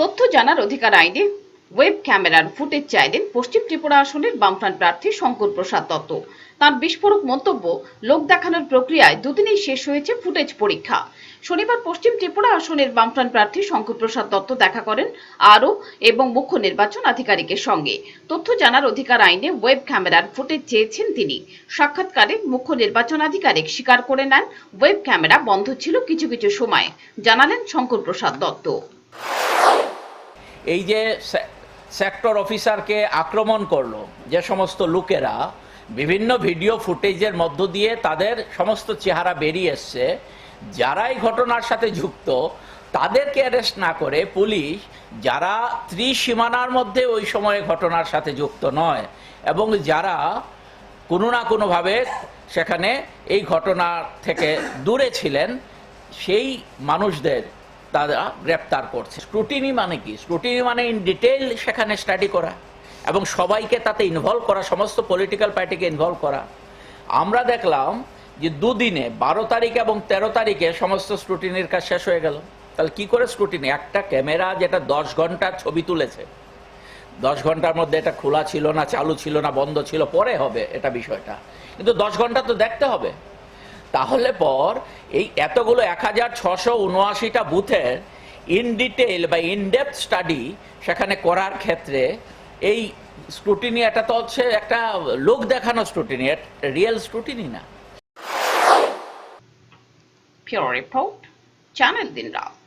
তথ্য জানার অধিকার আইনে ওয়েব ক্যামেরার ফুটেজ চাইলেন পশ্চিম ত্রিপুরা আসনের বামফ্রন্ট প্রার্থী শঙ্কর প্রসাদ দত্ত। তার বিস্ফোরক মন্তব্য, লোক দেখানোর প্রক্রিয়ায় দুদিনেই শেষ হয়েছে ফুটেজ পরীক্ষা। শনিবার পশ্চিম ত্রিপুরা আসনের বামফ্রন্ট প্রার্থী শঙ্কর প্রসাদ দত্ত দেখা করেন আরও এবং মুখ্য নির্বাচন আধিকারিকের সঙ্গে। তথ্য জানার অধিকার আইনে ওয়েব ক্যামেরার ফুটেজ চেয়েছেন তিনি। সাক্ষাৎকারে মুখ্য নির্বাচন আধিকারিক স্বীকার করে নেন, ওয়েব ক্যামেরা বন্ধ ছিল কিছু কিছু সময়, জানালেন শঙ্কর প্রসাদ দত্ত। এই যে সেক্টর অফিসারকে আক্রমণ করল, যে সমস্ত লোকেরা বিভিন্ন ভিডিও ফুটেজের মধ্য দিয়ে তাদের সমস্ত চেহারা বেরিয়ে এসছে যারা এই ঘটনার সাথে যুক্ত, তাদেরকে অ্যারেস্ট না করে পুলিশ যারা ত্রিসীমানার মধ্যে ওই সময়ে ঘটনার সাথে যুক্ত নয় এবং যারা কোনো না কোনোভাবে সেখানে এই ঘটনা থেকে দূরে ছিলেন, সেই মানুষদের তারা গ্রেপ্তার করছে। স্ক্রুটিনি মানে কি? স্ক্রুটিনি মানে ইন ডিটেইল সেখানে স্টাডি করা এবং সবাইকে তাতে ইনভলভ করা, সমস্ত পলিটিক্যাল পার্টিকে ইনভলভ করা। আমরা দেখলাম যে দুদিনে, বারো তারিখ এবং তেরো তারিখে সমস্ত স্ক্রুটিনির কাজ শেষ হয়ে গেল। তাহলে কি করে স্ক্রুটিনি একটা ক্যামেরা যেটা দশ ঘণ্টা ছবি তুলেছে। দশ ঘণ্টার মধ্যে এটা খোলা ছিল না, চালু ছিল না, বন্ধ ছিল, পরে হবে এটা বিষয়টা। কিন্তু দশ ঘণ্টা তো দেখতে হবে। তাহলে পর এই এতগুলো এক হাজার ছশো উনআশিটা বুথের ইন ডিটেল বা ইন ডেপথ স্টাডি সেখানে করার ক্ষেত্রে এই স্ক্রুটিনি এটা তো হচ্ছে একটা লোক দেখানো স্ক্রুটিনি রিয়েল স্ক্রুটিনি না Pure Report, Channel দিন Rat.